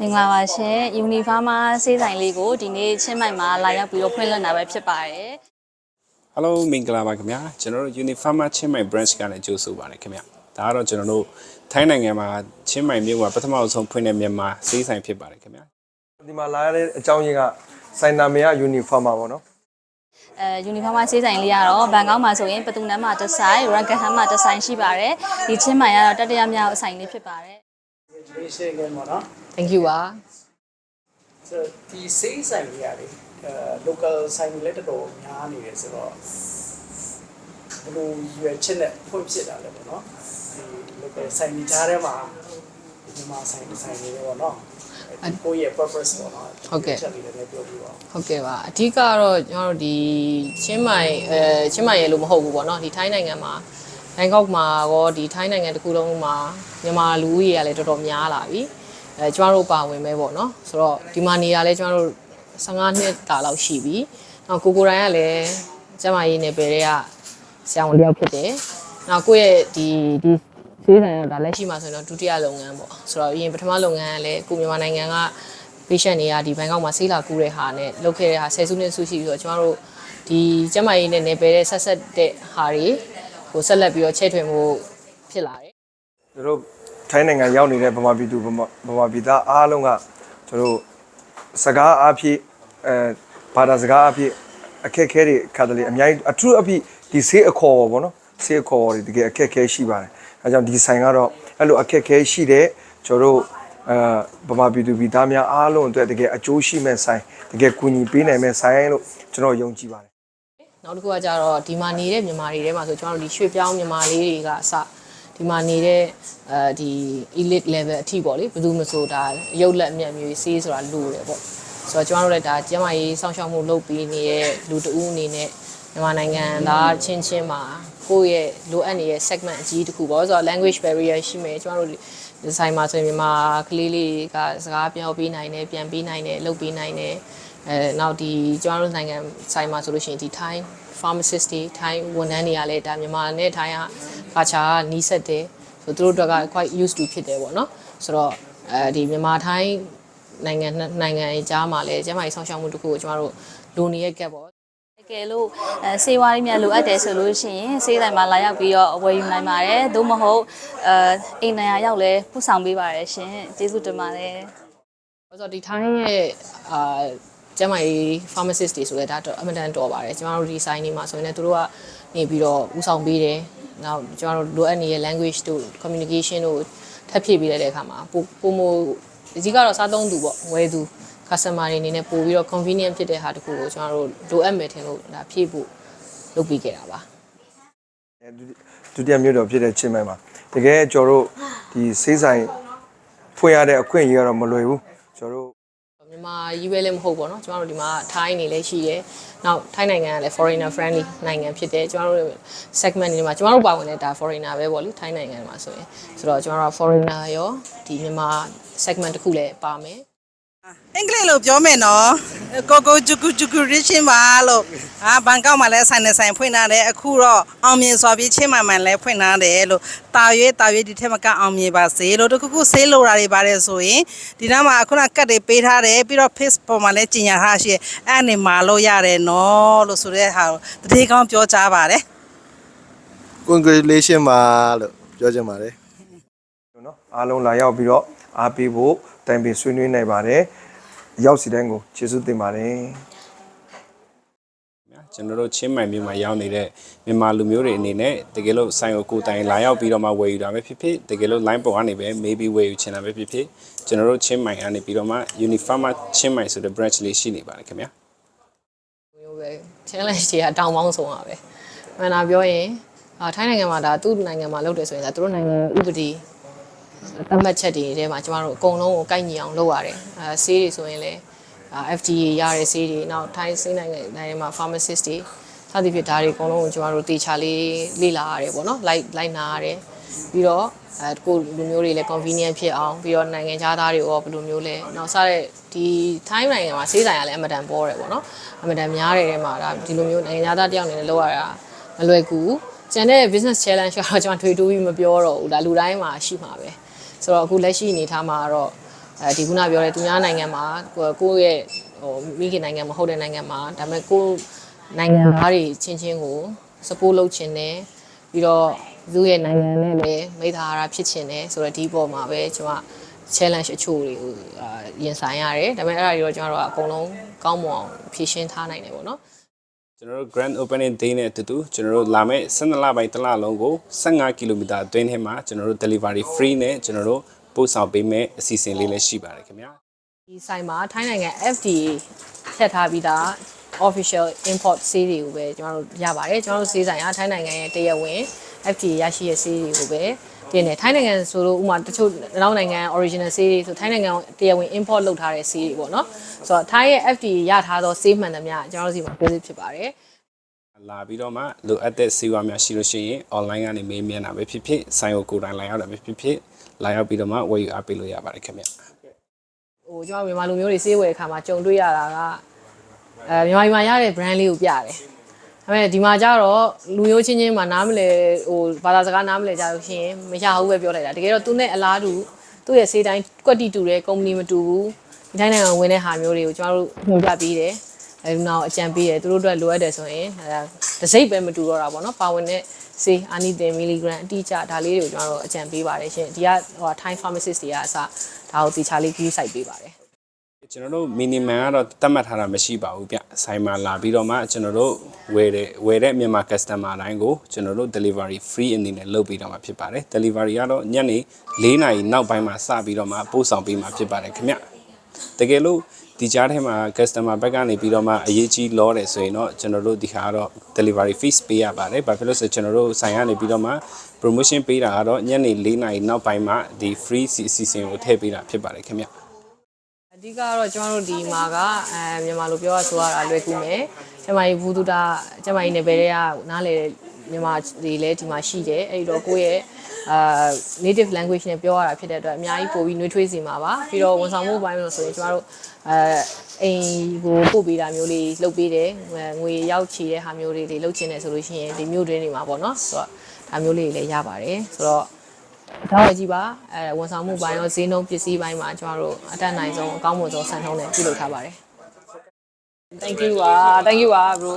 မင်္ဂလာပါရှင်ယူနီဖောင်းမစေးဆိုင်လေးကိုဒီနေ့ချင်းမိုင်မှာလာရောက်ပြီးတော့ဖွင့်လှစ်တာပဲဖြစ်ပါတယ် Hello မင်္ဂလာပါခင်ဗျာကျွန်တော်တို့ Unifarma ချင်းမိုင် branch ကနေကြိုဆိုပါတယ်ခင်ဗျာဒါကတော့ကျွန်တော်တို့ထိုင်းနိုင်ငံမှာချင်းမိုင်မြို့မှာပထမအဆုံးဖွင့်တဲ့မြန်မာစေးဆိုင်ဖြစ်ပါတယ်ခင်ဗျာဒီမှာလာရတဲ့အကြောင်းရင်းကစိုင်နာမေယယူနီဖောင်းပါပေါ့နော်အဲယူနီဖောင်းမစေးဆိုင်လေးကတော့ဘန်ကောက်မှာဆိုရင်ပတူနမ်မှာတစ်ဆိုင်ရန်ဂဟမ်မှာတစ်ဆိုင်ရှိပါတယ်ဒီချင်းမိုင်ကတော့တတိယမြောက်အဆိုင်လေးဖြစ်ပါတယ် ဒီရှေ့ကမှာနော် thank you ပါဆိုတော့ဒီစေးဆိုင်တွေရတယ်အဲ local ဆိုင်တွေလည်းတော်တော်များနေတယ်ဆိုတော့ဘယ်လိုရွယ်ချက်နဲ့ဖွင့်ဖြစ်တာလဲပေါ့နော်ဒီ local ဆိုင်တွေကြားထဲမှာဒီမှာဆိုင်တွေဆိုင်တွေပေါ့နော်ဒီကိုယ့်ရဲ့ purpose ပေါ့နော်ချက်လေးလည်းပြောပြပါဦးဟုတ်ကဲ့ပါအဓိကကတော့ကျွန်တော်တို့ဒီချင်းမိုင်အဲချင်းမိုင်ရဲ့လို့မဟုတ်ဘူးပေါ့နော်ဒီထိုင်းနိုင်ငံမှာဘန်ကောက်မှာရောဒီထိုင်းနိုင်ငံတစ်ခုလုံးမှာ မြန်မာလူဦးရေကလည်းတော်တော်များလာပြီအဲကျွန်တော်တို့ပါဝင်ပဲပေါ့နော်ဆိုတော့ဒီမှာနေတာလည်းကျွန်တော်တို့15နှစ်တာလောက်ရှိပြီနောက်ကိုကိုရိုင်းကလည်းကျမကြီးနယ်ပယ်တွေကဆရာဝန်တစ်ယောက်ဖြစ်တယ်နောက်ကိုယ့်ရဲ့ဒီဒီဆေးဆိုင်ကဒါလက်ရှိမှာဆိုရင်တော့ဒုတိယလုပ်ငန်းပေါ့ဆိုတော့အရင်ပထမလုပ်ငန်းကလည်းကိုမြန်မာနိုင်ငံက patient တွေကဒီဘန်ကောက်မှာဆေးလာကူတဲ့ဟာနဲ့လုပ်ခဲ့တဲ့ဟာဆယ်စုနှစ်စုရှိပြီးတော့ကျွန်တော်တို့ဒီကျန်းမာရေးနဲ့နေပယ်တဲ့ဆက်ဆက်တဲ့ဟာတွေကိုဆက်လက်ပြီးတော့ချဲ့ထွင်မှုဖြစ်လာတယ် ကျွန်တော်တို့ထိုင်းနိုင်ငံရောက်နေတဲ့ဗမာပြည်သူဗမာဗမာပြည်သားအားလုံးကကျွန်တော်တို့စကားအဖြစ်အဲဘာသာစကားအဖြစ်အခက်အခဲတွေခါတလေအများကြီးအထူးအဖြစ်ဒီဆေးအခေါ်ပေါ့နော်ဆေးအခေါ်တွေတကယ်အခက်အခဲရှိပါတယ်အဲကြောင့်ဒီဆိုင်ကတော့အဲ့လိုအခက်အခဲရှိတဲ့ကျွန်တော်တို့အဲဗမာပြည်သူပြည်သားများအားလုံးအတွက်တကယ်အကျိုးရှိမဲ့ဆိုင်တကယ်ကူညီပေးနိုင်မဲ့ဆိုင်လို့ကျွန်တော်ယုံကြည်ပါတယ်နောက်တစ်ခုကကြတော့ဒီမှာနေတဲ့မြန်မာတွေထဲမှာဆိုကျွန်တော်တို့ဒီရွှေပြောင်းမြန်မာလေးတွေကအစ ဒီမှာနေတဲ့အဲဒီ elite level အထိပေါ့လေဘယ်သူမှဆိုဒါရုပ်လက်အမျက်မျိုးဆေးဆိုတာလိုတယ်ပေါ့ဆိုတော့ကျွန်တော်တို့လည်းဒါကျန်းမာရေးစောင့်ရှောက်မှုလုပ်ပြီးနေတဲ့လူတဦးအနေနဲ့မြန်မာနိုင်ငံသားချင်းချင်းမှာကိုယ့်ရဲ့လိုအပ်နေတဲ့ segment အကြီးတစ်ခုပေါ့ဆိုတော့ language barrier ရှိမယ်ကျွန်တော်တို့ဒီဆိုင်မှာဆိုရင်မြန်မာကလေးလေးကစကားပြောပေးနိုင်တယ်ပြန်ပေးနိုင်တယ်လုပ်ပေးနိုင်တယ်အဲနောက်ဒီကျွန်တော်တို့နိုင်ငံဆိုင်မှာဆိုလို့ရှိရင်ဒီ Thai pharmacist တွေ Thai ဝန်ထမ်းတွေကလည်းဒါမြန်မာနဲ့ Thai က ကာချာနီးစပ်တယ်ဆိုသူတို့တို့က quite used to ဖြစ်တယ်ပေါ့နော်ဆိုတော့အဲဒီမြန်မာ Thai နိုင်ငံနှစ်နိုင်ငံအကြားမှာလည်းကျန်းမာရေးဆောင်ရှောက်မှုတစ်ခုကိုကျွန်တော်တို့လိုနေရဲ့ gap ပေါ့တကယ်လို့အဲဆေးဝါးလေးများလိုအပ်တယ်ဆိုလို့ရှိရင်ဆေးဆိုင်မှာလာရောက်ပြီးတော့ဝယ်ယူနိုင်ပါတယ်သို့မဟုတ်အဲအိမ်နိုင်ရာရောက်လဲပို့ဆောင်ပေးပါတယ်ရှင်ကျေးဇူးတင်ပါတယ်ဆိုတော့ဒီထိုင်းရဲ့အာကျန်းမာရေး pharmacist တွေဆိုလဲဒါတော့အမတန်တော်ပါတယ်ကျမတို့ဒီ sign နေမှာဆိုရင်လည်းသူတို့ကနေပြီးတော့ဦးဆောင်ပေးတယ် နောက်ကျမတို့လိုအပ်နေတဲ့ language တို့ communication တို့ထပ်ဖြည့်ပေးတဲ့အခါမှာပိုပိုမိုအကြီးကတော့စားသုံးသူပေါ့ဝယ်သူ customer တွေအနေနဲ့ပို့ပြီးတော့ convenient ဖြစ်တဲ့ဟာတခုကိုကျမတို့လိုအပ်မယ်ထင်လို့ဒါဖြည့်ဖို့လုပ်ပြီးခဲ့တာပါဒုတိယမြို့တော်ဖြစ်တဲ့ချင်းမိုင်မှာတကယ်ကျွန်တော်တို့ဒီစေးဆိုင်ဖွင့်ရတဲ့အခွင့်အရေးကတော့မလွယ်ဘူးကျွန်တော်တို့ မြန်မာကြီးပဲလည်းမဟုတ်ပေါ့နော်ကျမတို့ဒီမှာထိုင်းနေလည်းရှိတယ်။နောက်ထိုင်းနိုင်ငံကလည်း foreigner friendly နိုင်ငံဖြစ်တယ်။ကျမတို့ segment တွေမှာကျမတို့ပါဝင်တဲ့ဒါ foreigner ပဲပေါ့လေထိုင်းနိုင်ငံမှာဆိုရင်ဆိုတော့ကျမတို့က foreigner ရောဒီမြန်မာ segment တစ်ခုလည်းပါမယ်။ အင်္ဂလိပ်လိုပြောမယ်နော်ကိုကိုဂျူကူဂျူကူရချင်းပါလို့ဟာဘန်ကောက်မှာလည်းဆိုင်နေဆိုင်ဖွင့်ထားတယ်အခုတော့အောင်မြင်စွာပြီးချင်းမှန်မှန်လည်းဖွင့်ထားတယ်လို့တာရွေးတာရွေးဒီထက်မကအောင်မြင်ပါစေလို့တခုခုဆေးလိုတာတွေပါတယ်ဆိုရင်ဒီနားမှာခုနကတ်တွေပေးထားတယ်ပြီးတော့ face ပေါ်မှာလည်းကြီးညာထားရှိအဲ့အနေမှာလို့ရတယ်နော်လို့ဆိုတဲ့ဟာကိုတတိကောင်းပြောကြားပါတယ် congratulation ပါလို့ပြောချင်ပါတယ်နော်အားလုံးလာရောက်ပြီးတော့ အားပေးဖို့တိုင်ပင်ဆွေးနွေးနိုင်ပါတယ်ရောက်စီတိုင်းကိုကျေးဇူးတင်ပါတယ်ဗျာကျွန်တော်တို့ချင်းမိုင်မြို့မှာရောက်နေတဲ့မြန်မာလူမျိုးတွေအနေနဲ့တကယ်လို့ဆိုင်ကိုကိုယ်တိုင်လာရောက်ပြီးတော့မှဝယ်ယူတာပဲဖြစ်ဖြစ်တကယ်လို့ line ပေါ်ကနေပဲ maybe ဝယ်ယူချင်တာပဲဖြစ်ဖြစ်ကျွန်တော်တို့ချင်းမိုင်ကနေပြီးတော့မှ Unifarma ချင်းမိုင်ဆိုတဲ့ branch လေးရှိနေပါတယ်ခင်ဗျာမျိုးပဲ challenge တွေကတောင်းပေါင်းဆုံးပါပဲမှန်တာပြောရင်အာထိုင်းနိုင်ငံမှာဒါသူ့နိုင်ငံမှာလုပ်တယ်ဆိုရင်ဒါသူတို့နိုင်ငံဥပဒေ သတ်မှတ်ချက်တွေထဲမှာကျမတို့အကုန်လုံးကိုကိုက်ညီအောင်လုပ်ရတယ်အဲဆေးတွေဆိုရင်လည်းအာ FDA ရတဲ့ဆေးတွေနောက်ထိုင်းဆေးနိုင်ငံတိုင်းမှာ pharmacist တွေစသဖြင့်ဒါတွေအကုန်လုံးကိုကျမတို့တေချာလေးလေ့လာရတယ်ပေါ့နော်လိုက်လိုက်နာရတယ်ပြီးတော့အဲကိုလူမျိုးတွေလည်း convenient ဖြစ်အောင်ပြီးတော့နိုင်ငံခြားသားတွေရောဘယ်လိုမျိုးလဲနောက်စတဲ့ဒီထိုင်းနိုင်ငံမှာဆေးဆိုင်ကလည်းအမတန်ပေါ်တယ်ပေါ့နော်အမတန်များတဲ့ထဲမှာဒါဒီလိုမျိုးနိုင်ငံခြားသားတယောက်အနေနဲ့လောက်ရတာမလွယ်ကူဘူးကျန်တဲ့ business challenge ကတော့ကျွန်တော်ထွေတိုးပြီးမပြောတော့ဘူးဒါလူတိုင်းမှာရှိမှာပဲ ဆိုတော့အခုလက်ရှိအနေထားမှာကတော့အဲဒီခုနပြောတဲ့သူများနိုင်ငံမှာကိုယ့်ကိုယ့်ရဲ့ဟိုမိခင်နိုင်ငံမဟုတ်တဲ့နိုင်ငံမှာဒါပေမဲ့ကိုယ့်နိုင်ငံသားတွေချင်းချင်းကို support လုပ်ချင်တယ်ပြီးတော့သူ့ရဲ့နိုင်ငံနဲ့လည်းမိသားအရာဖြစ်ချင်တယ်ဆိုတော့ဒီပေါ်မှာပဲကျွန်မ challenge အချို့တွေကိုအာရင်ဆိုင်ရတယ်ဒါပေမဲ့အဲ့ဒါတွေတော့ကျွန်တော်တို့ကအကုန်လုံးကောင်းမွန်အောင်ဖြည့်ရှင်းထားနိုင်တယ်ပေါ့နော် ကျွန်တော်တို့ grand opening day နဲ့အတူတူကျွန်တော်တို့လာမယ့်12လပိုင်းတစ်လလုံးကို15ကီလိုမီတာအတွင်းထဲမှာကျွန်တော်တို့ delivery free နဲ့ကျွန်တော်တို့ပို့ဆောင်ပေးမယ့်အစီအစဉ်လေးလည်းရှိပါတယ်ခင်ဗျာဒီဆိုင်မှာထိုင်းနိုင်ငံ FDA ထည့်ထားပြီးသား official import ဆေးတွေကိုပဲကျွန်တော်တို့ရပါတယ်ကျွန်တော်တို့ဆေးဆိုင်ကထိုင်းနိုင်ငံရဲ့တရားဝင် FDA ရရှိတဲ့ဆေးတွေကိုပဲ တင်တယ်ထိုင်းနိုင်ငံဆိုလို့ဥပမာတချို့နောက်နိုင်ငံ original ဆေးတွေဆိုထိုင်းနိုင်ငံတရားဝင် import လုပ်ထားတဲ့ဆေးတွေပေါ့နော်ဆိုတော့ထိုင်းရဲ့ FDA ရထားသောဆေးမှန်သမျှကျွန်တော်တို့စီမှာ visit ဖြစ်ပါတယ်လာပြီးတော့မှလိုအပ်တဲ့ဆေးဝါးများရှိလို့ရှိရင် online ကနေမေးမြန်းတာပဲဖြစ်ဖြစ်ဆိုင်ကိုကိုယ်တိုင်လာရောက်တာပဲဖြစ်ဖြစ်လာရောက်ပြီးတော့မှဝယ်ယူအားပေးလို့ရပါတယ်ခင်ဗျာဟိုကျွန်တော်မြန်မာလူမျိုးတွေဆေးဝယ်ခါမှာကြုံတွေ့ရတာကအဲမြန်မာပြည်မှာရတဲ့ brand လေးကိုပြတယ်။ ဒါပေမဲ့ဒီမှာကျတော့လူမျိုးချင်းချင်းမှာနားမလဲဟိုဘာသာစကားနားမလဲကြလို့ရှိရင်မရဘူးပဲပြောလိုက်တာ။တကယ်တော့သူနဲ့အလားတူသူ့ရဲ့ဆေးတိုင်းကွက်တီတူတဲ့ကုမ္ပဏီမတူဘူး။ဒီတိုင်းနိုင်ငံဝင်တဲ့ဟာမျိုးတွေကိုကျွန်တော်တို့ညွှန်ပြပေးတယ်။အဲဒီနောက်အကြံပေးတယ်သူတို့အတွက်လိုအပ်တယ်ဆိုရင်အဲတစ်စိတ်ပဲမတူတော့တာပေါ့နော်။ပါဝင်တဲ့ဆေးအာနိသင်မီလီဂရမ်အတိအကျဒါလေးတွေကိုကျွန်တော်တို့အကြံပေးပါတယ်ရှင်။ဒီကဟို Thai pharmacist တွေကအစဒါကိုတေချာလေး view site ပေးပါတယ်။ ကျွန်တော်တို့ minimum ကတော့သတ်မှတ်ထားတာမရှိပါဘူးဗျဆိုင်မှာလာပြီးတော့မှကျွန်တော်တို့ဝယ်တဲ့ဝယ်တဲ့မြန်မာ customer တိုင်းကိုကျွန်တော်တို့ delivery free အနေနဲ့လုပ်ပေးတော့မှာဖြစ်ပါတယ် delivery ကတော့ညနေ4နာရီနောက်ပိုင်းမှာစပြီးတော့မှပို့ဆောင်ပေးမှာဖြစ်ပါတယ်ခင်ဗျတကယ်လို့ဒီကြားထဲမှာ customer ဘက်ကနေပြီးတော့မှအရေးကြီးလောတယ်ဆိုရင်တော့ကျွန်တော်တို့ဒီခါကတော့ delivery fees ပေးရပါတယ်ဘာဖြစ်လို့ဆိုကျွန်တော်တို့ဆိုင်ကနေပြီးတော့မှ promotion ပေးတာကတော့ညနေ4နာရီနောက်ပိုင်းမှာဒီ free စီအစီအစဉ်ကိုထည့်ပေးတာဖြစ်ပါတယ်ခင်ဗျ အဓိကတော့ကျွန်တော်တို့ဒီမှာကအဲမြန်မာလိုပြောရဆိုရတာလွယ်ကူမယ်ကျမကြီးဘူးတူတာကျမကြီးနယ်ပယ်တွေကနားလေမြန်မာတွေလည်းဒီမှာရှိတယ်အဲ့ဒီတော့ကိုယ့်ရဲ့အာ native language နဲ့ပြောရတာဖြစ်တဲ့အတွက်အများကြီးပို့ပြီးနှွေးထွေးစီမှာပါပြီးတော့ဝန်ဆောင်မှုပိုင်းလို့ဆိုရင်ကျမတို့အဲအိမ်ကိုပို့ပေးတာမျိုးလေးလုပ်ပေးတယ်ငွေရောက်ချီတဲ့ဟာမျိုးလေးတွေလုပ်ချင်တယ်ဆိုလို့ရှိရင်ဒီမျိုးတွင်းတွေမှာပေါ့နော်ဆိုတော့ဒါမျိုးလေးတွေလည်းရပါတယ်ဆိုတော့ ဒါဝကြီးပါအဲဝန်ဆောင်မှုပိုင်းရောဈေးနှုန်းပစ္စည်းပိုင်းမှာကျွန်တော်တို့အတက်နိုင်ဆုံးအကောင်းမွန်ဆုံးဆန်ထုံးနဲ့ပြုလုပ်ထားပါတယ် Thank you ပါ Thank you ပါ bro